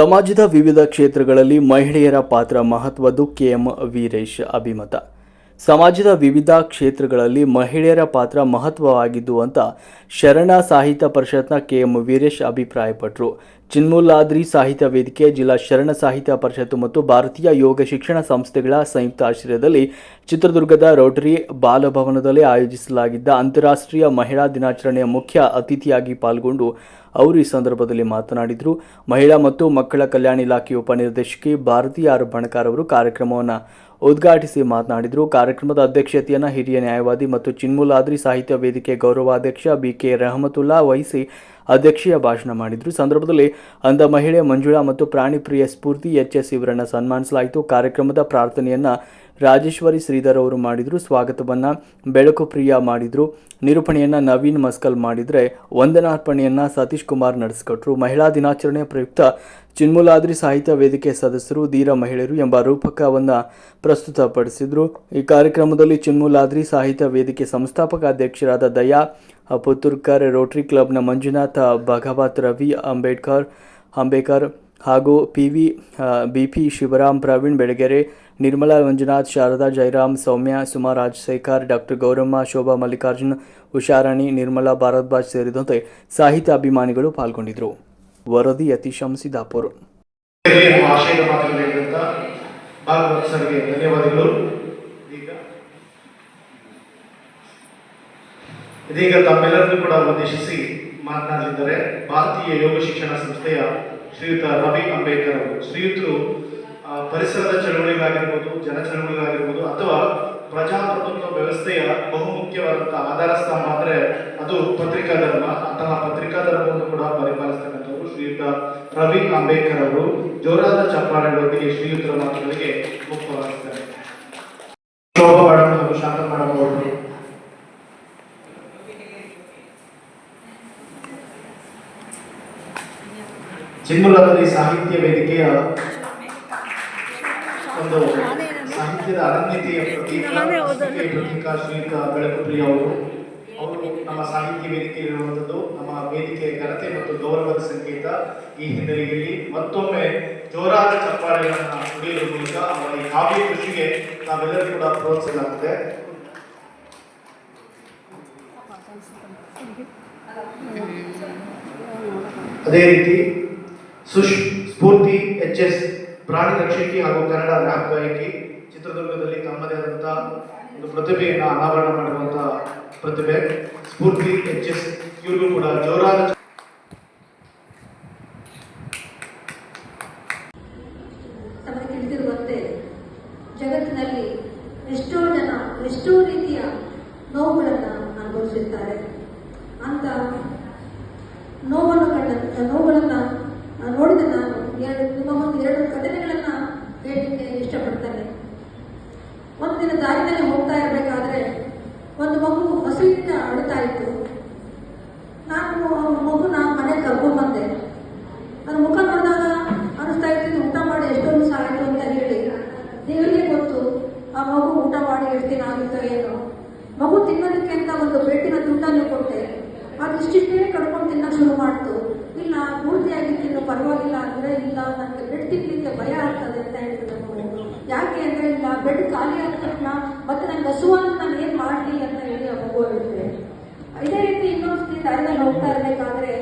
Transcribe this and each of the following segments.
ಸಮಾಜದ ವಿವಿಧ ಕ್ಷೇತ್ರಗಳಲ್ಲಿ ಮಹಿಳೆಯರ ಪಾತ್ರ ಮಹತ್ವದ್ದು ಕೆಎಂ ವೀರೇಶ್ ಅಭಿಮತ. ಸಮಾಜದ ವಿವಿಧ ಕ್ಷೇತ್ರಗಳಲ್ಲಿ ಮಹಿಳೆಯರ ಪಾತ್ರ ಮಹತ್ವವಾಗಿದ್ದು ಅಂತ ಶರಣ ಸಾಹಿತ್ಯ ಪರಿಷತ್ನ ಕೆಎಂ ವೀರೇಶ್ ಅಭಿಪ್ರಾಯಪಟ್ಟರು ಚಿನ್ಮೂಲಾದ್ರಿ ಸಾಹಿತ್ಯ ವೇದಿಕೆ, ಜಿಲ್ಲಾ ಶರಣ ಸಾಹಿತ್ಯ ಪರಿಷತ್ತು ಮತ್ತು ಭಾರತೀಯ ಯೋಗ ಶಿಕ್ಷಣ ಸಂಸ್ಥೆಗಳ ಸಂಯುಕ್ತ ಆಶ್ರಯದಲ್ಲಿ ಚಿತ್ರದುರ್ಗದ ರೋಟರಿ ಬಾಲಭವನದಲ್ಲಿ ಆಯೋಜಿಸಲಾಗಿದ್ದ ಅಂತಾರಾಷ್ಟ್ರೀಯ ಮಹಿಳಾ ದಿನಾಚರಣೆಯ ಮುಖ್ಯ ಅತಿಥಿಯಾಗಿ ಪಾಲ್ಗೊಂಡು ಅವರು ಈ ಸಂದರ್ಭದಲ್ಲಿ ಮಾತನಾಡಿದರು. ಮಹಿಳಾ ಮತ್ತು ಮಕ್ಕಳ ಕಲ್ಯಾಣ ಇಲಾಖೆ ಉಪನಿರ್ದೇಶಕಿ ಭಾರತೀಯ ಆರ್ ಬಣಕಾರ್ ಅವರು ಕಾರ್ಯಕ್ರಮವನ್ನು ಉದ್ಘಾಟಿಸಿ ಮಾತನಾಡಿದರು. ಕಾರ್ಯಕ್ರಮದ ಅಧ್ಯಕ್ಷತೆಯನ್ನು ಹಿರಿಯ ನ್ಯಾಯವಾದಿ ಮತ್ತು ಚಿನ್ಮುಲಾದ್ರಿ ಸಾಹಿತ್ಯ ವೇದಿಕೆ ಗೌರವಾಧ್ಯಕ್ಷ ಬಿ ಕೆ ರಹಮತುಲ್ಲಾ ವಹಿಸಿ ಅಧ್ಯಕ್ಷೀಯ ಭಾಷಣ ಮಾಡಿದರು. ಸಂದರ್ಭದಲ್ಲಿ ಅಂಧ ಮಹಿಳೆ ಮಂಜುಳಾ ಮತ್ತು ಪ್ರಾಣಿ ಪ್ರಿಯ ಸ್ಫೂರ್ತಿ ಎಚ್ ಎಸ್ ಇವರನ್ನು ಸನ್ಮಾನಿಸಲಾಯಿತು. ಕಾರ್ಯಕ್ರಮದ ಪ್ರಾರ್ಥನೆಯನ್ನ ರಾಜೇಶ್ವರಿ ಶ್ರೀಧರ್ ಅವರು ಮಾಡಿದರು. ಸ್ವಾಗತವನ್ನ ಬೆಳಕು ಪ್ರಿಯ ಮಾಡಿದರು. ನಿರೂಪಣೆಯನ್ನು ನವೀನ್ ಮಸ್ಕಲ್ ಮಾಡಿದರೆ ವಂದನಾರ್ಪಣೆಯನ್ನು ಸತೀಶ್ ಕುಮಾರ್ ನಡೆಸಿಕೊಟ್ರು. ಮಹಿಳಾ ದಿನಾಚರಣೆಯ ಪ್ರಯುಕ್ತ ಚಿನ್ಮುಲಾದ್ರಿ ಸಾಹಿತ್ಯ ವೇದಿಕೆ ಸದಸ್ಯರು, ಧೀರ ಮಹಿಳೆಯರು ಎಂಬ ರೂಪಕವನ್ನು ಪ್ರಸ್ತುತಪಡಿಸಿದರು. ಈ ಕಾರ್ಯಕ್ರಮದಲ್ಲಿ ಚಿನ್ಮೂಲಾದ್ರಿ ಸಾಹಿತ್ಯ ವೇದಿಕೆ ಸಂಸ್ಥಾಪಕ ಅಧ್ಯಕ್ಷರಾದ ದಯಾ ಪುತ್ತೂರ್ಕರ್, ರೋಟರಿ ಕ್ಲಬ್ನ ಮಂಜುನಾಥ, ಭಗವತ್ ರವಿ ಅಂಬೇಡ್ಕರ್ ಅಂಬೇಕರ್ ಹಾಗೂ P V B P Shivaram, Praveen Belagere, Nirmala Manjunath, Sharada Jayaram Soumya, Suma Rajashekhar, doctor Gowramma, Shobha Mallikarjun, Usharani, Nirmala Bharadwaj ಸೇರಿದಂತೆ ಸಾಹಿತ್ಯ ಅಭಿಮಾನಿಗಳು ಪಾಲ್ಗೊಂಡಿದ್ದರು ವರದಿ ಯತೀಶಂ ಸಿದ್ದಾಪುರ್ ನಮ್ಮ ಆಶಯದ ಮಾತುಗಳು ಭಾಗವತ್ ಸರ್ಗೆ ಧನ್ಯವಾದಗಳು ಇದೀಗ ತಮ್ಮೆಲ್ಲರನ್ನೂ ಕೂಡ ಉದ್ದೇಶಿಸಿ ಮಾತನಾಡಲಿದ್ದಾರೆ. ಭಾರತೀಯ ಯೋಗ ಶಿಕ್ಷಣ ಸಂಸ್ಥೆಯ ಶ್ರೀಯುತ ರವಿ ಅಂಬೇಡ್ಕರ್ ಅವರು. ಶ್ರೀಯುತರು ಪರಿಸರದ ಚಳವಳಿಗಾಗಿರ್ಬೋದು ಜನ ಚಳವಳಿಗಾಗಿರ್ಬೋದು ಅಥವಾ ಪ್ರಜಾಪ್ರಭುತ್ವ ವ್ಯವಸ್ಥೆಯ ಬಹುಮುಖ್ಯವಾದಂತಹ ಆಧಾರ ಸ್ತಂಭ ಅಂದರೆ ಅದು ಪತ್ರಿಕಾ ಧರ್ಮ ಅಂತಹ ಪತ್ರಿಕಾ ಧರ್ಮವನ್ನು ಕೂಡ ಪರಿಪಾಲಿಸ್ತಕ್ಕಂಥವ್ರು ಶ್ರೀಯುತ ರವಿ ಅಂಬೇಡ್ಕರ್ ಅವರು ಜೋರಾದ ಚಪ್ಪಾಳೆಗಳೊಂದಿಗೆ ಶ್ರೀಯುತರ ಮಾತುಗಳಿಗೆ ಮುಕ್ತವಾಗಿದ್ದಾರೆ. ಶಾಂತ ಮಾಡಬಹುದು ಅವರು ಚಿನ್ಮುಲದಲ್ಲಿ ಸಾಹಿತ್ಯ ವೇದಿಕೆಯ ಒಂದು ಸಾಹಿತ್ಯದ ಅನನ್ಯತೆಯ ಪ್ರತೀಕ ಪ್ರತೀಕ ಶ್ರೀಯುತ ಅವರು. ನಮ್ಮ ಸಾಹಿತ್ಯ ವೇದಿಕೆ ಇರುವಂಥದ್ದು ನಮ್ಮ ವೇದಿಕೆಯ ಘನತೆ ಮತ್ತು ಗೌರವದ ಸಂಕೇತ ಈ ಹಿನ್ನೆಲೆಯಲ್ಲಿ ಮತ್ತೊಮ್ಮೆ ಜೋರಾದ ಚಪ್ಪಾಳೆಗಳನ್ನು ಹೊಡೆಯುವ ಮೂಲಕ ಅವರ ಈ ಕಾವ್ಯ ಕೃಷಿಗೆ ನಾವೆಲ್ಲರೂ ಕೂಡ ಪ್ರೋತ್ಸಾಹಿಸಲಾಗಿದೆ ಅದೇ ರೀತಿ ಸುಶ್, ಸ್ಫೂರ್ತಿ, ಎಚ್ ಎಸ್ ಪ್ರಾಣಿ ರಕ್ಷಕಿ ಹಾಗೂ ಕನ್ನಡ ರ್ಯಾಪ್ ಗಾಯಕಿ ಚಿತ್ರದುರ್ಗದಲ್ಲಿ ತಮ್ಮದೇ ಆದಂತಹ ಒಂದು ಪ್ರತಿಭೆಯನ್ನು ಅನಾವರಣ ಮಾಡಿರುವಂತಹ ಪ್ರತಿಭೆ ಸ್ಫೂರ್ತಿ ಎಚ್ ಎಸ್ ಇವ್ರಿಗೂ ಕೂಡ ಜೋರಾದ ದಿನ ದಾರಿನಲ್ಲಿ ಹೋಗ್ತಾ ಇರಬೇಕಾದ್ರೆ ಒಂದು ಮಗು ಹಸುವಿನಿಂದ ಅಳುತ್ತಾ ಇತ್ತು. ನಾನು ಆ ಮಗುನ ಮನೆಗೆ ಕರ್ಕೊಂಡ್ಬಂದೆ ನನ್ನ ಮುಖ ನೋಡಿದಾಗ ಅನಿಸ್ತಾ ಇತ್ತು ಊಟ ಮಾಡಿ ಎಷ್ಟೊಂದು ಸಾಯಿತು ಅಂತ ಹೇಳಿ. ದೇವರಿಗೆ ಗೊತ್ತು, ಆ ಮಗು ಊಟ ಮಾಡಿ ಎಷ್ಟು ದಿನ ಆಗುತ್ತೋ ಏನೋ. ಮಗು ತಿನ್ನೋದಕ್ಕೆ ಅಂತ ಒಂದು ಬೆಟ್ಟಿನ ತುಂಡನ್ನು ಕೊಟ್ಟೆ. ಅದು ಇಷ್ಟಿಷ್ಟೇ ಕಡ್ಕೊಂಡು ತಿನ್ನ ಶುರು ಮಾಡ್ತು. ಇಲ್ಲ, ಪೂರ್ತಿಯಾಗಿ ತಿನ್ನೋ, ಪರವಾಗಿಲ್ಲ, ಅಂದ್ರೆ ಇಲ್ಲ ನನಗೆ ಬೆಡ್ ತಿನ್ನಲಿಕ್ಕೆ ಭಯ ಆಗ್ತದೆ ಅಂತ ಹೇಳ್ತದೆ ಮಗು ಯಾಕೆ ಅಂದ್ರೆ ಇಲ್ಲ, ಬೆಡ್ ಖಾಲಿ ಆದ ತಕ್ಷಣ ಮತ್ತೆ ನನ್ನ ಹಸುವನ್ನು ನಾನು ಏನ್ ಮಾಡ್ಲಿ ಅಂತ ಹೇಳಿ ಆ ಮಗು ಹೇಳಿದ್ರೆ. ಇದೇ ರೀತಿ ಇನ್ನೊಂದು ದಾರಿನಲ್ಲಿ ಹೋಗ್ತಾ ಇರಬೇಕಾದ್ರೆ,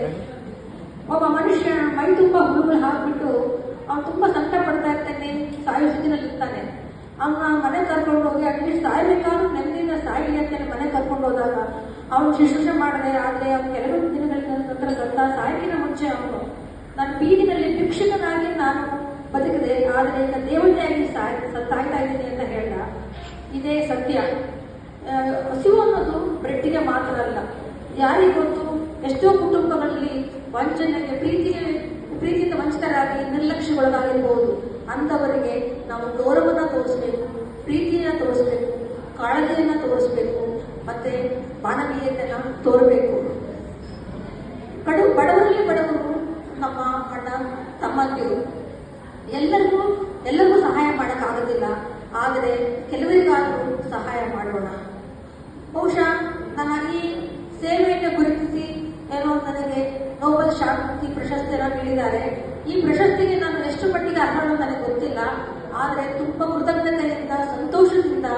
ಒಬ್ಬ ಮನುಷ್ಯ ಮೈ ತುಂಬಾ ಹುಳುಗಳು ಹಾಕ್ಬಿಟ್ಟು ಅವ್ನು ತುಂಬಾ ಸಂಕಟ ಪಡ್ತಾ ಇರ್ತಾನೆ, ಸಾಯೋ ಸ್ಥಿತಿನಲ್ಲಿ ಇರ್ತಾನೆ ಅವನ ಮನೆ ಕರ್ಕೊಂಡು ಹೋಗಿ ಅಟ್ಲೀಸ್ಟ್ ಸಾಯ್ಬೇಕಾದ್ರೂ ನೆಮ್ಮದಿಯಿಂದ ಸಾಯಲಿ ಅಂತ ಮನೆ ಕರ್ಕೊಂಡು ಹೋದಾಗ ಅವನು ಶುಶ್ರೂಷೆ ಮಾಡಿದೆ ಆದರೆ ಅವ್ನು ಕೆಲವೊಂದು ದಿನಗಳ ನಂತರ ಗೊತ್ತಾ ಸಾಯಕಿನ ಮುಂಚೆ ಅವನು. ನನ್ನ ಬೀದಿನಲ್ಲಿ ಭಿಕ್ಷಕನಾಗಿ ನಾನು ಬದುಕಿದೆ ಆದರೆ ಈಗ ದೇವತೆಯಾಗಿ ಸಾಯ್, ಸಾಯ್ತಾ ಇದ್ದೀನಿ ಅಂತ ಹೇಳ್ದ. ಇದೇ ಸತ್ಯ. ಹಸಿವು ಅನ್ನೋದು ಬ್ರೆಡ್ಡಿಗೆ ಮಾತ್ರ ಅಲ್ಲ. ಯಾರಿಗೊತ್ತು ಎಷ್ಟೋ ಕುಟುಂಬಗಳಲ್ಲಿ ವಂಚನೆಗೆ, ಪ್ರೀತಿಗೆ, ಪ್ರೀತಿಯಿಂದ ವಂಚಿತರಾಗಿ ನಿರ್ಲಕ್ಷ್ಯಗೊಳಗಾಗಿರ್ಬೋದು. ಅಂಥವರಿಗೆ ನಾವು ಗೌರವನ ತೋರಿಸ್ಬೇಕು. ಪ್ರೀತಿಯನ್ನ ಬಹುಶಃ ನನ್ನ ಈ ಸೇವೆಯನ್ನು ಗುರುತಿಸಿ ಏನೋ ನನಗೆ ನೋಬಲ್ ಶಾಂತಿ ಪ್ರಶಸ್ತಿಯನ್ನು ನೀಡಿದ್ದಾರೆ. ಈ ಪ್ರಶಸ್ತಿಗೆ ನಾನು ಎಷ್ಟು ಮಟ್ಟಿಗೆ ಅರ್ಹಣ ನನಗೆ ಗೊತ್ತಿಲ್ಲ. ಆದರೆ ತುಂಬ ಕೃತಜ್ಞತೆಯಿಂದ, ಸಂತೋಷದಿಂದ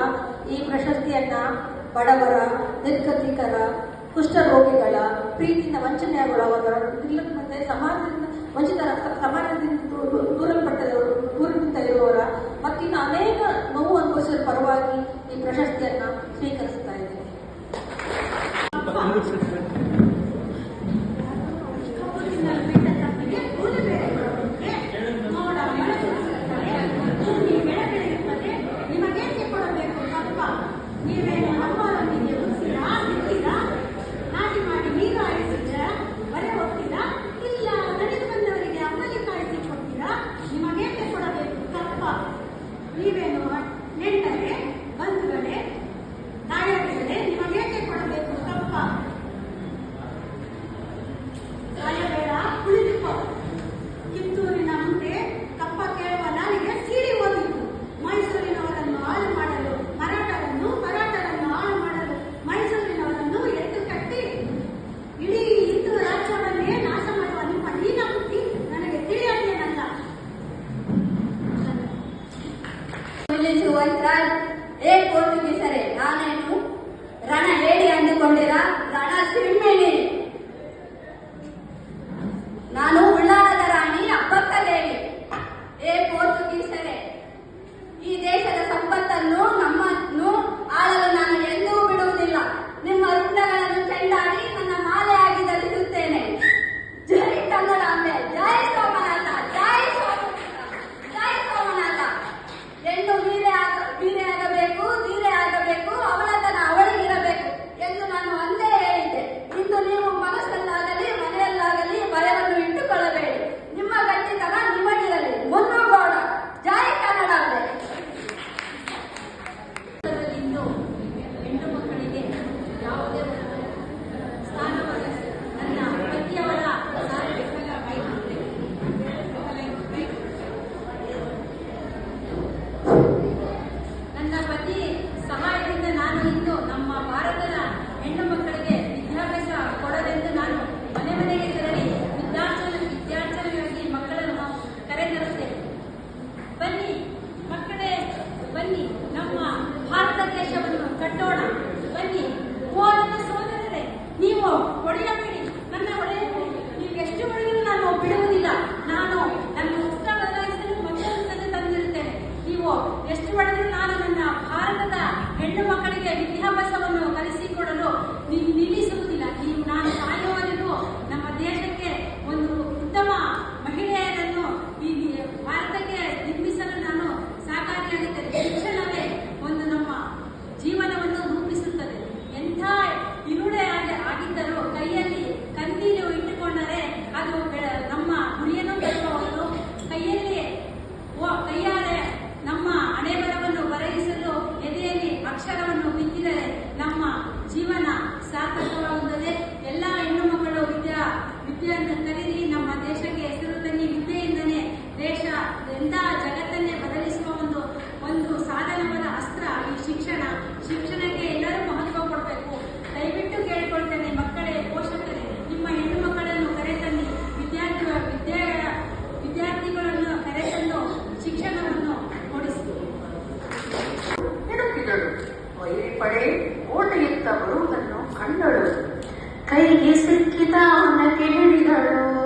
ಈ ಪ್ರಶಸ್ತಿಯನ್ನ ಬಡವರ, ನಿರ್ಗತಿಕರ, ಕುಷ್ಠರೋಗಿಗಳ, ಪ್ರೀತಿಯಿಂದ ವಂಚನೆಗೊಳಗಾದ ಗೋವಿಂದರಾಜ್ ಏ ಕೋರ್ಟು ಮೀಸರೆ ನಾನೇನು ರಣ ಹೇಳಿ ಅಂದುಕೊಂಡಿರ ರಣ ಸಿಂಹಿಣಿ ಕೈಗೆ ಸಿಕ್ಕಿದ ನಗೆಡಿದಳು